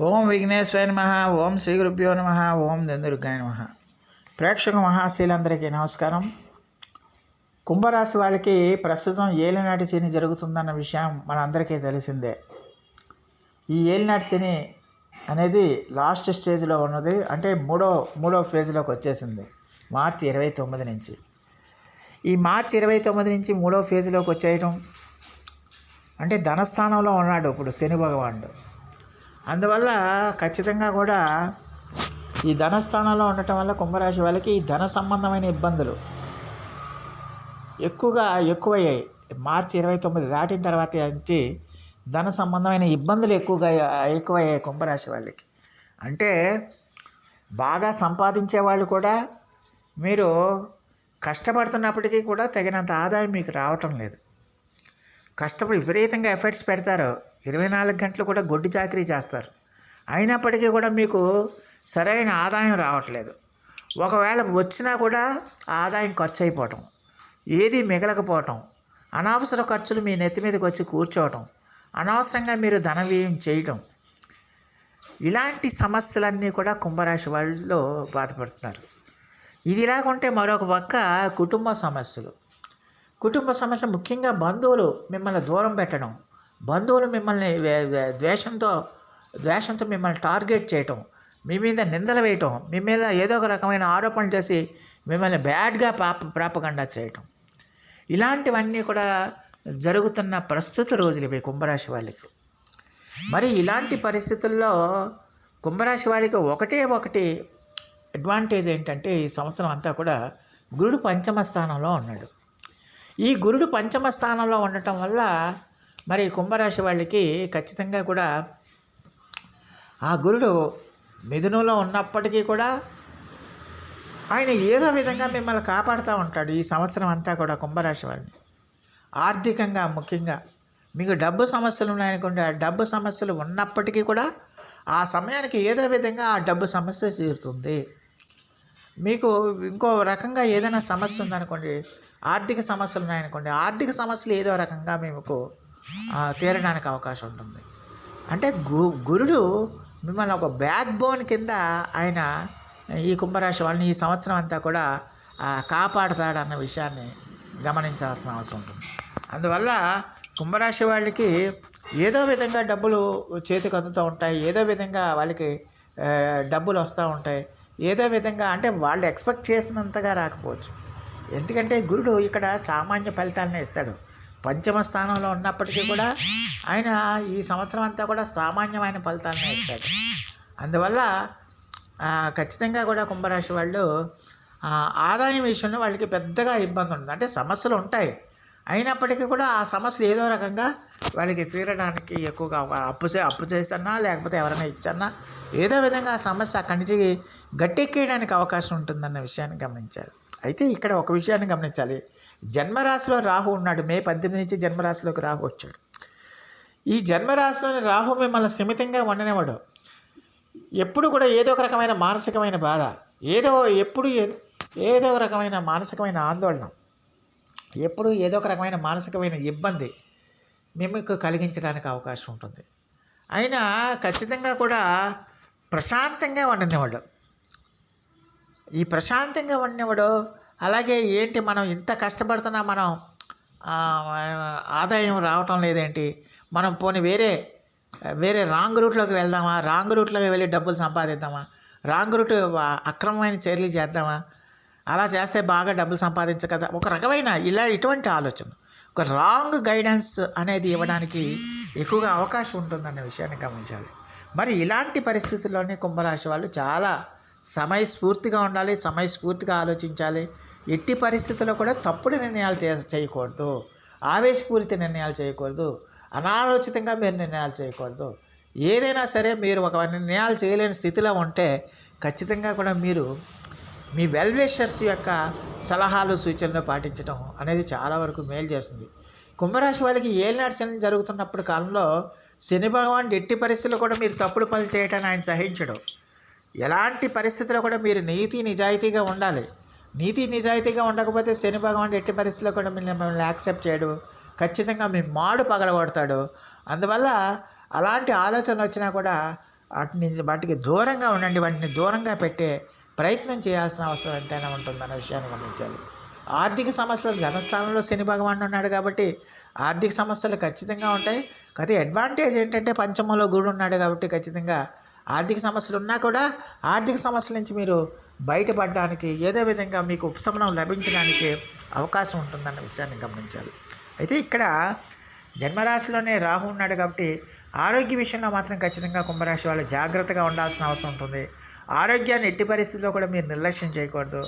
ఓం విఘ్నేశ్వర నమ ఓం శ్రీ గురుభ్యో నమ ఓం దందుర్గాయ నమ. ప్రేక్షక మహాశీలందరికీ నమస్కారం. కుంభరాశి వాళ్ళకి ప్రస్తుతం ఏలినాటి శని జరుగుతుందన్న విషయం మనందరికీ తెలిసిందే. ఈ ఏలినాటి శని అనేది లాస్ట్ స్టేజ్లో ఉన్నది అంటే మూడో మూడో ఫేజ్లోకి వచ్చేసింది మార్చి ఇరవై తొమ్మిది నుంచి. ఈ మార్చి ఇరవై తొమ్మిది నుంచి మూడో ఫేజ్లోకి వచ్చేయటం అంటే ధనస్థానంలో ఉన్నాడు ఇప్పుడు శని భగవానుడు. అందువల్ల ఖచ్చితంగా కూడా ఈ ధనస్థానంలో ఉండటం వల్ల కుంభరాశి వాళ్ళకి ఈ ధన సంబంధమైన ఇబ్బందులు ఎక్కువగా ఎక్కువయ్యాయి. మార్చి ఇరవై తొమ్మిది దాటిన తర్వాత నుంచి ధన సంబంధమైన ఇబ్బందులు ఎక్కువగా ఎక్కువయ్యాయి కుంభరాశి వాళ్ళకి. అంటే బాగా సంపాదించే వాళ్ళు కూడా మీరు కష్టపడుతున్నప్పటికీ కూడా తగినంత ఆదాయం మీకు రావటం లేదు. కష్టపడి విపరీతంగా ఎఫర్ట్స్ పెడతారు. ఇరవై నాలుగు గంటలు కూడా గొడ్డు చాకరీ చేస్తారు. అయినప్పటికీ కూడా మీకు సరైన ఆదాయం రావట్లేదు. ఒకవేళ వచ్చినా కూడా ఆదాయం ఖర్చు అయిపోవటం ఏది మిగలకపోవటం అనవసర ఖర్చులు మీ నెత్తి మీదకి వచ్చి కూర్చోవటం అనవసరంగా మీరు ధన వ్యయం చేయటం ఇలాంటి సమస్యలన్నీ కూడా కుంభరాశి వాళ్ళలో బాధపడుతున్నారు. ఇది ఇలాగుంటే మరొక పక్క కుటుంబ సమస్యలు. కుటుంబ సమస్యలు ముఖ్యంగా బంధువులు మిమ్మల్ని దూరం పెట్టడం బంధువులు మిమ్మల్ని ద్వేషంతో ద్వేషంతో మిమ్మల్ని టార్గెట్ చేయటం మీ మీద నిందలు వేయటం మీ మీద ఏదో ఒక రకమైన ఆరోపణలు చేసి మిమ్మల్ని బ్యాడ్గా పాప ప్రాపగండా చేయటం. ఇలాంటివన్నీ కూడా జరుగుతున్న ప్రస్తుత రోజులు ఇవి కుంభరాశి వాళ్ళకి. మరి ఇలాంటి పరిస్థితుల్లో కుంభరాశి వాళ్ళకి ఒకటే ఒకటి అడ్వాంటేజ్ ఏంటంటే ఈ సంవత్సరం అంతా కూడా గురుడు పంచమ స్థానంలో ఉన్నాడు. ఈ గురుడు పంచమ స్థానంలో ఉండటం వల్ల మరి కుంభరాశి వాళ్ళకి ఖచ్చితంగా కూడా ఆ గురుడు మిథునంలో ఉన్నప్పటికీ కూడా ఆయన ఏదో విధంగా మిమ్మల్ని కాపాడుతూ ఉంటాడు ఈ సంవత్సరం అంతా కూడా కుంభరాశి వాళ్ళని. ఆర్థికంగా ముఖ్యంగా మీకు డబ్బు సమస్యలు ఉన్నాయనుకోండి ఆ డబ్బు సమస్యలు ఉన్నప్పటికీ కూడా ఆ సమయానికి ఏదో విధంగా ఆ డబ్బు సమస్య తీరుతుంది. మీకు ఇంకో రకంగా ఏదైనా సమస్య ఉందనుకోండి ఆర్థిక సమస్యలు ఉన్నాయనుకోండి ఆర్థిక సమస్యలు ఏదో రకంగా మీకు తీరడానికి అవకాశం ఉంటుంది. అంటే గు గురుడు మిమ్మల్ని ఒక బ్యాక్ బోన్ కింద ఆయన ఈ కుంభరాశి వాళ్ళని ఈ సంవత్సరం అంతా కూడా ఆ, కాపాడుతాడన్న విషయాన్ని గమనించాల్సిన అవసరం ఉంటుంది. అందువల్ల కుంభరాశి వాళ్ళకి ఏదో విధంగా డబ్బులు చేతికి అందుతూ ఉంటాయి ఏదో విధంగా వాళ్ళకి డబ్బులు వస్తూ ఉంటాయి ఏదో విధంగా అంటే వాళ్ళు ఎక్స్పెక్ట్ చేసినంతగా రాకపోవచ్చు. ఎందుకంటే గురుడు ఇక్కడ సామాన్య ఫలితాలనే ఇస్తాడు. పంచమ స్థానంలో ఉన్నప్పటికీ కూడా ఆయన ఈ సంవత్సరం అంతా కూడా సామాన్యమైన ఫలితాలనే ఇస్తాడు. అందువల్ల ఖచ్చితంగా కూడా కుంభరాశి వాళ్ళు ఆదాయం విషయంలో వాళ్ళకి పెద్దగా ఇబ్బంది ఉంటుంది అంటే సమస్యలు ఉంటాయి. అయినప్పటికీ కూడా ఆ సమస్యలు ఏదో రకంగా వాళ్ళకి తీరడానికి ఎక్కువగా అప్పు చే అప్పు చేసన్నా లేకపోతే ఎవరైనా ఇచ్చన్నా ఏదో విధంగా ఆ సమస్య అక్కడి నుంచి గట్టెక్కేయడానికి అవకాశం ఉంటుందన్న విషయాన్ని గమనించాలి. అయితే ఇక్కడ ఒక విషయాన్ని గమనించాలి. జన్మరాశిలో రాహు ఉన్నాడు. మే పద్దెనిమిది నుంచి జన్మరాశిలోకి రాహు వచ్చాడు. ఈ జన్మరాశిలోని రాహు మిమ్మల్ని స్థిమితంగా ఉండనివాడు ఎప్పుడు కూడా ఏదో ఒక రకమైన మానసికమైన బాధ ఏదో ఎప్పుడు ఏ- ఏదో ఒక రకమైన మానసికమైన ఆందోళన ఎప్పుడు ఏదో ఒక రకమైన మానసికమైన ఇబ్బంది మీకు కలిగించడానికి అవకాశం ఉంటుంది. అయినా ఖచ్చితంగా కూడా ప్రశాంతంగా ఉండనివాడు ఈ ప్రశాంతంగా ఉండేవాడు అలాగే ఏంటి మనం ఇంత కష్టపడుతున్నా మనం ఆదాయం రావటం లేదేంటి? మనం పోనీ వేరే వేరే రాంగ్ రూట్లోకి వెళ్దామా? రాంగ్ రూట్లోకి వెళ్ళి డబ్బులు సంపాదిద్దామా? రాంగ్ రూట్ అక్రమమైన చర్యలు చేద్దామా? అలా చేస్తే బాగా డబ్బులు సంపాదించ కదా? ఒక రకమైన ఇలా ఇటువంటి ఆలోచన. ఒక రాంగ్ గైడెన్స్ అనేది ఇవ్వడానికి ఎక్కువగా అవకాశం ఉంటుందన్న విషయాన్ని గమనించాలి. మరి ఇలాంటి పరిస్థితుల్లోనే కుంభరాశి వాళ్ళు చాలా సమయస్ఫూర్తిగా ఉండాలి సమయస్ఫూర్తిగా ఆలోచించాలి. ఎట్టి పరిస్థితుల్లో కూడా తప్పుడు నిర్ణయాలు చేయకూడదు. ఆవేశపూరిత నిర్ణయాలు చేయకూడదు. అనాలోచితంగా మీరు నిర్ణయాలు చేయకూడదు. ఏదైనా సరే మీరు ఒక నిర్ణయాలు చేయలేని స్థితిలో ఉంటే ఖచ్చితంగా కూడా మీరు మీ వెల్వేషర్స్ యొక్క సలహాలు సూచనలు పాటించడం అనేది చాలా వరకు మేలు చేస్తుంది. కుంభరాశి వాళ్ళకి ఏలినాడు శని జరుగుతున్నప్పుడు కాలంలో శని భగవాన్ ఎట్టి పరిస్థితుల్లో కూడా మీరు తప్పుడు పనులు చేయటాన్ని ఆయన సహించడం. ఎలాంటి పరిస్థితిలో కూడా మీరు నీతి నిజాయితీగా ఉండాలి. నీతి నిజాయితీగా ఉండకపోతే శని భగవాన్ ఎట్టి పరిస్థితిలో కూడా మిమ్మల్ని మిమ్మల్ని యాక్సెప్ట్ చేయడు. ఖచ్చితంగా మీ మాడు పగలగొడతాడు. అందువల్ల అలాంటి ఆలోచన వచ్చినా కూడా వాటిని వాటికి దూరంగా ఉండండి. వాటిని దూరంగా పెట్టే ప్రయత్నం చేయాల్సిన అవసరం ఎంతైనా ఉంటుందన్న విషయాన్ని గమనించాలి. ఆర్థిక సమస్యలు ధనస్థానంలో శని భగవాన్ ఉన్నాడు కాబట్టి ఆర్థిక సమస్యలు ఖచ్చితంగా ఉంటాయి. కానీ అడ్వాంటేజ్ ఏంటంటే పంచమంలో గురుడు ఉన్నాడు కాబట్టి ఖచ్చితంగా ఆర్థిక సమస్యలు ఉన్నా కూడా ఆర్థిక సమస్యల నుంచి మీరు బయటపడడానికి ఏదో విధంగా మీకు ఉపశమనం లభించడానికి అవకాశం ఉంటుందన్న విషయాన్ని గమనించాలి. అయితే ఇక్కడ జన్మరాశిలోనే రాహు ఉన్నాడు కాబట్టి ఆరోగ్య విషయంలో మాత్రం ఖచ్చితంగా కుంభరాశి వాళ్ళు జాగ్రత్తగా ఉండాల్సిన అవసరం ఉంటుంది. ఆరోగ్యాన్ని ఎట్టి పరిస్థితుల్లో కూడా మీరు నిర్లక్ష్యం చేయకూడదు.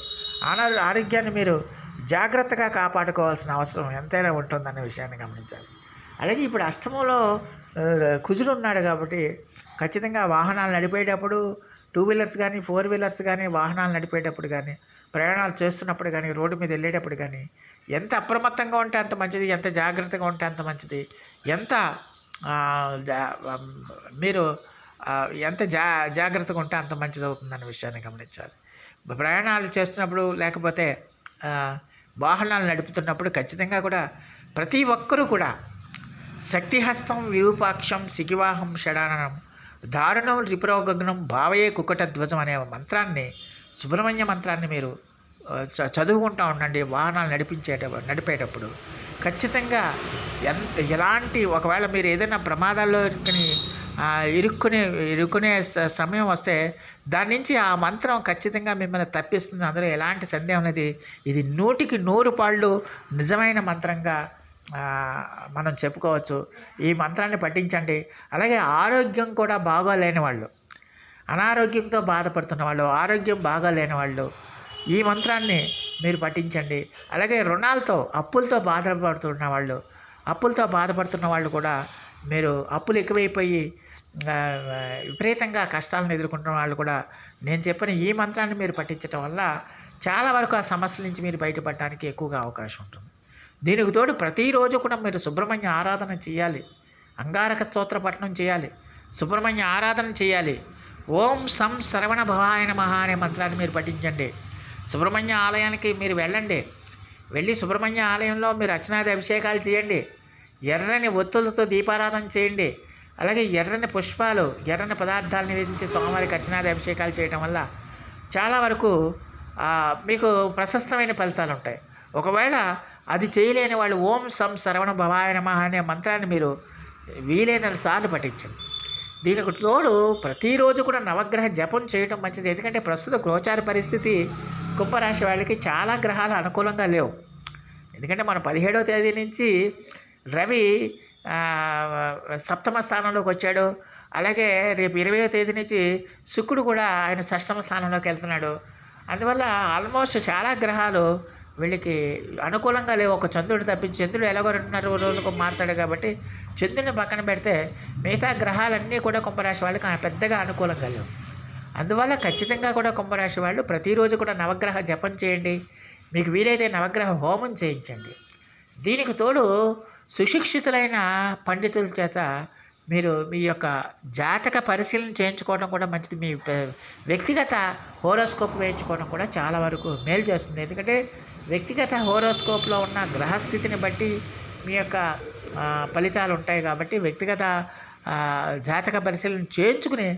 ఆనా ఆరోగ్యాన్ని మీరు జాగ్రత్తగా కాపాడుకోవాల్సిన అవసరం ఎంతైనా ఉంటుందనే విషయాన్ని గమనించాలి. అలాగే ఇప్పుడు అష్టమంలో కుజుడు ఉన్నాడు కాబట్టి ఖచ్చితంగా వాహనాలు నడిపేటప్పుడు టూ వీలర్స్ కానీ ఫోర్ వీలర్స్ కానీ వాహనాలు నడిపేటప్పుడు కానీ ప్రయాణాలు చేస్తున్నప్పుడు కానీ రోడ్డు మీద వెళ్ళేటప్పుడు కానీ ఎంత అప్రమత్తంగా ఉంటే అంత మంచిది ఎంత జాగ్రత్తగా ఉంటే అంత మంచిది ఎంత మీరు ఎంత జా జాగ్రత్తగా ఉంటే అంత మంచిది అవుతుందన్న విషయాన్ని గమనించాలి. ప్రయాణాలు చేస్తున్నప్పుడు లేకపోతే వాహనాలు నడుపుతున్నప్పుడు ఖచ్చితంగా కూడా ప్రతి ఒక్కరూ కూడా శక్తిహస్తం విరూపాక్షం శిఖివాహం షడాననం. దారుణం రిపురోగగ్నం భావయే కుకట ధ్వజం అనే మంత్రాన్ని సుబ్రహ్మణ్య మంత్రాన్ని మీరు చ- చదువుకుంటూ ఉండండి వాహనాలు నడిపించేటప్పుడు నడిపేటప్పుడు. ఖచ్చితంగా ఎంత ఎలాంటి ఒకవేళ మీరు ఏదైనా ప్రమాదాల్లో ఇరుక్కుని ఇరుక్కునే ఇరుక్కునే స- సమయం వస్తే దాని నుంచి ఆ మంత్రం ఖచ్చితంగా మిమ్మల్ని తప్పిస్తుంది. అందులో ఎలాంటి సందేహం అనేది ఇది నూటికి నూరు పాళ్ళు నిజమైన మంత్రంగా మనం చెప్పుకోవచ్చు. ఈ మంత్రాన్ని పఠించండి. అలాగే ఆరోగ్యం కూడా బాగోలేని వాళ్ళు అనారోగ్యంతో బాధపడుతున్న వాళ్ళు ఆరోగ్యం బాగాలేని వాళ్ళు ఈ మంత్రాన్ని మీరు పఠించండి. అలాగే రుణాలతో అప్పులతో బాధపడుతున్న వాళ్ళు అప్పులతో బాధపడుతున్న వాళ్ళు కూడా మీరు అప్పులు ఎక్కువైపోయి విపరీతంగా కష్టాలను ఎదుర్కొంటున్న వాళ్ళు కూడా నేను చెప్పిన ఈ మంత్రాన్ని మీరు పఠించడం వల్ల చాలా వరకు ఆ సమస్యల నుంచి మీరు బయటపడడానికి ఎక్కువగా అవకాశం ఉంటుంది. దీనికి తోడు ప్రతిరోజు కూడా మీరు సుబ్రహ్మణ్య ఆరాధన చేయాలి. అంగారక స్తోత్ర పఠనం చేయాలి. సుబ్రహ్మణ్య ఆరాధన చేయాలి. ఓం సం శ్రవణ భవాయ నమ అనే మంత్రాన్ని మీరు పఠించండి. సుబ్రహ్మణ్య ఆలయానికి మీరు వెళ్ళండి. వెళ్ళి సుబ్రహ్మణ్య ఆలయంలో మీరు అర్చనాది అభిషేకాలు చేయండి. ఎర్రని ఒత్తులతో దీపారాధన చేయండి. అలాగే ఎర్రని పుష్పాలు ఎర్రని పదార్థాలు నివేదించి స్వామివారికి అర్చనాది అభిషేకాలు చేయటం వల్ల చాలా వరకు మీకు ప్రశస్తమైన ఫలితాలు ఉంటాయి. ఒకవేళ అది చేయలేని వాళ్ళు ఓం సం సరవణ భవాయ నమః అనే మంత్రాన్ని మీరు వీలైన సార్లు పఠించండి. దీనికి తోడు ప్రతిరోజు కూడా నవగ్రహ జపం చేయడం మంచిది. ఎందుకంటే ప్రస్తుత గోచార పరిస్థితి కుంభరాశి వాళ్ళకి చాలా గ్రహాలు అనుకూలంగా లేవు. ఎందుకంటే మన పదిహేడవ తేదీ నుంచి రవి సప్తమ స్థానంలోకి వచ్చాడు. అలాగే రేపు ఇరవయో తేదీ నుంచి శుక్రుడు కూడా ఆయన షష్టమ స్థానంలోకి వెళ్తున్నాడు. అందువల్ల ఆల్మోస్ట్ చాలా గ్రహాలు వీళ్ళకి అనుకూలంగా లేవు. ఒక చంద్రుడు తప్పించి చంద్రుడు ఎలాగో రెండున్నర రోజులకు మారుతాడు కాబట్టి చంద్రుడిని పక్కన పెడితే మిగతా గ్రహాలన్నీ కూడా కుంభరాశి వాళ్ళకి పెద్దగా అనుకూలంగా లేవు. అందువల్ల ఖచ్చితంగా కూడా కుంభరాశి వాళ్ళు ప్రతిరోజు కూడా నవగ్రహ జపం చేయండి. మీకు వీలైతే నవగ్రహ హోమం చేయించండి. దీనికి తోడు సుశిక్షితులైన పండితుల చేత మీరు మీ యొక్క జాతక పరిశీలన చేయించుకోవడం కూడా మంచిది. మీ వ్యక్తిగత హోరోస్కోప్ వేయించుకోవడం కూడా చాలా వరకు మేలు చేస్తుంది. ఎందుకంటే వ్యక్తిగత హోరోస్కోప్లో ఉన్న గ్రహస్థితిని బట్టి మీ యొక్క ఫలితాలు ఉంటాయి కాబట్టి వ్యక్తిగత జాతక పరిశీలన చేయించుకుని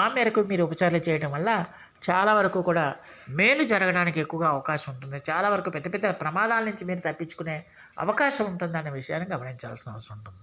ఆ మేరకు మీరు ఉపచారాలు చేయడం వల్ల చాలా వరకు కూడా మేలు జరగడానికి ఎక్కువగా అవకాశం ఉంటుంది. చాలా వరకు పెద్ద పెద్ద ప్రమాదాల నుంచి మీరు తప్పించుకునే అవకాశం ఉంటుందనే విషయాన్ని గమనించాల్సిన అవసరం ఉంటుంది.